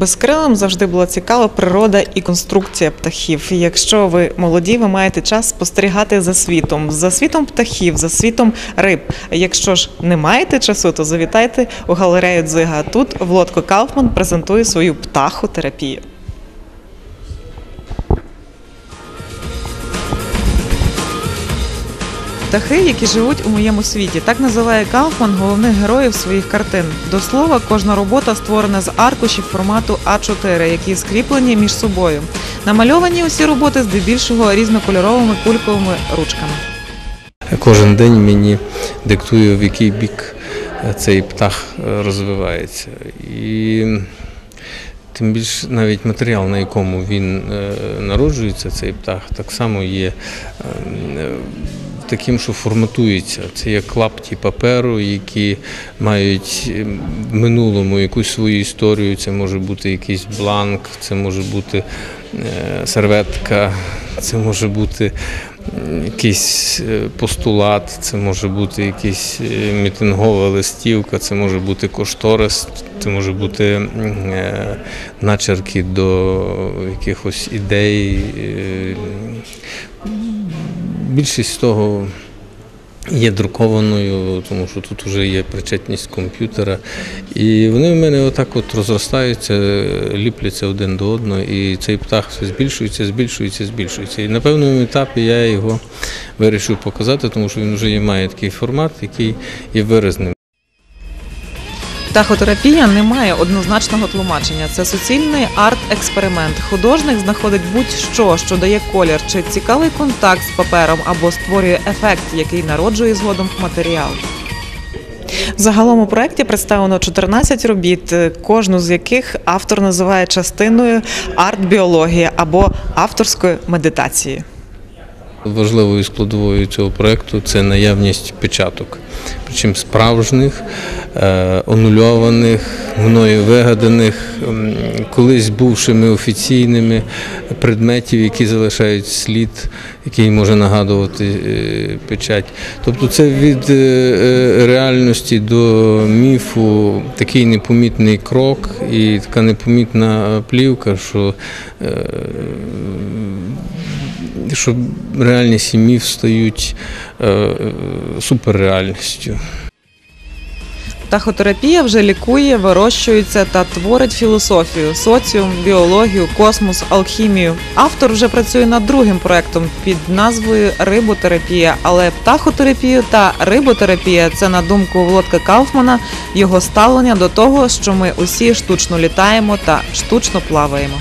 Безкрилим завжди була цікава природа і конструкція птахів. Якщо ви молоді, ви маєте час спостерігати за світом, за світом птахів, за світом риб. Якщо ж не маєте часу, то завітайте у галерею Дзига. Тут Влодко Кауфман презентує свою птахотерапію. Птахи, які живуть у моєму світі, так називає Кауфман головних героїв своїх картин. До слова, кожна робота створена з аркушів формату А4, які скріплені між собою. Намальовані усі роботи здебільшого різнокольоровими кульковими ручками. Кожен день мені диктує, в який бік цей птах е, розвивається. І тим більше навіть матеріал, на якому він е, народжується, цей птах, так само є е, таким, що форматується. Це є клапті паперу, які мають е, в минулому якусь свою історію. Це може бути якийсь бланк, це може бути е, серветка, це може бути якийсь е, постулат, це може бути якась е, мітингова листівка, це може бути кошторис, це може бути начерки до якихось ідей. Більшість того є друкованою, тому що тут вже є причетність комп'ютера. І вони в мене отак от розростаються, ліпляться один до одного, і цей птах все збільшується, збільшується, збільшується. І на певному етапі я його вирішив показати, тому що він вже має такий формат, який є виразним. Птахотерапія не має однозначного тлумачення. Це суцільний арт-експеримент. Художник знаходить будь-що, що дає колір, чи цікавий контакт з папером або створює ефект, який народжує згодом матеріал. Загалом у проєкті представлено 14 робіт, кожну з яких автор називає частиною арт-біології або авторської медитації. Важливою складовою цього проєкту це наявність печаток, причому справжніх, е, онульованих, мною вигаданих, колись бувшими офіційними предметів, які залишають слід, який може нагадувати е, печать. Тобто це від е, е, реальності до міфу такий непомітний крок і така непомітна плівка, що е, що реальність і міф стають е, е, суперреальністю. Птахотерапія вже лікує, вирощується та творить філософію, соціум, біологію, космос, алхімію. Автор вже працює над другим проектом під назвою Риботерапія. Але птахотерапія та риботерапія це на думку Володка Кауфмана його ставлення до того, що ми усі штучно літаємо та штучно плаваємо.